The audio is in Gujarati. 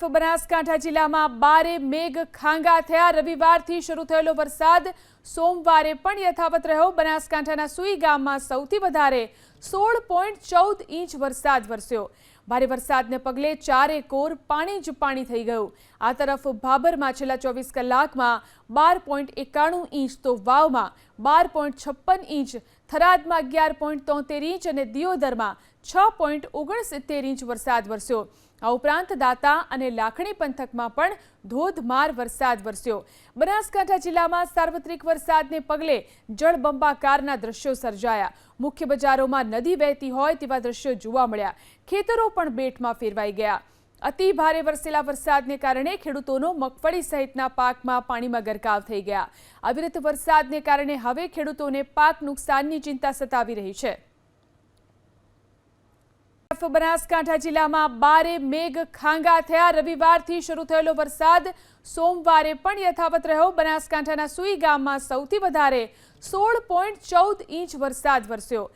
તરફ બનાસકાંઠા જિલ્લામાં બારે મેઘ ખાંગા થયા. રવિવારથી શરૂ થયેલો વરસાદ સોમવારે પણ યથાવત રહ્યો. બનાસકાંઠાના સુઈ ગામમાં સૌથી વધારે સોળ પોઈન્ટ ચૌદ ઇંચ વરસાદ વરસ્યો. ભારે વરસાદને પગલે ચારે કોર પાણી જ પાણી થઈ ગયું. આ તરફ ભાભરમાં છેલ્લા ચોવીસ કલાકમાં બાર પોઈન્ટ એકાણું ઇંચ તો વાવમાં, બાર પોઈન્ટ છપ્પન ઇંચ, થરાદમાં અગિયાર પોઈન્ટ તોતેર ઇંચ અને દિયોદરમાં છ પોઈન્ટ ઓગણસિત્તેર ઇંચ વરસાદ વરસ્યો. આ ઉપરાંત દાતા અને લાખણી પંથકમાં પણ ધોધમાર વરસાદ વરસ્યો. બનાસકાંઠા જિલ્લામાં સાર્વત્રિક વરસાદને પગલે જળબંબાકારના દ્રશ્યો સર્જાયા. મુખ્ય બજારોમાં નદી વહેતી હોય તેવા દ્રશ્યો જોવા મળ્યા. ખેતરો પણ બેટમાં ફેરવાઈ ગયા. અતિ ભારે વરસેલા વરસાદને કારણે ખેડૂતોનો મગફળી સહિતના પાકમાં પાણીમાં ગરકાવ થઈ ગયા. અવિરત વરસાદને કારણે હવે ખેડૂતોને પાક નુકસાનની ચિંતા સતાવી રહી છે. બનાસકાંઠા જિલ્લામાં બારે મેઘ ખાંગા થયા. રવિવારથી શરૂ થયેલો વરસાદ સોમવારે પણ યથાવત રહ્યો. બનાસકાંઠાના સુઈ ગામમાં સૌથી વધારે સોળ પોઈન્ટ ચૌદ ઇંચ વરસાદ વરસ્યો.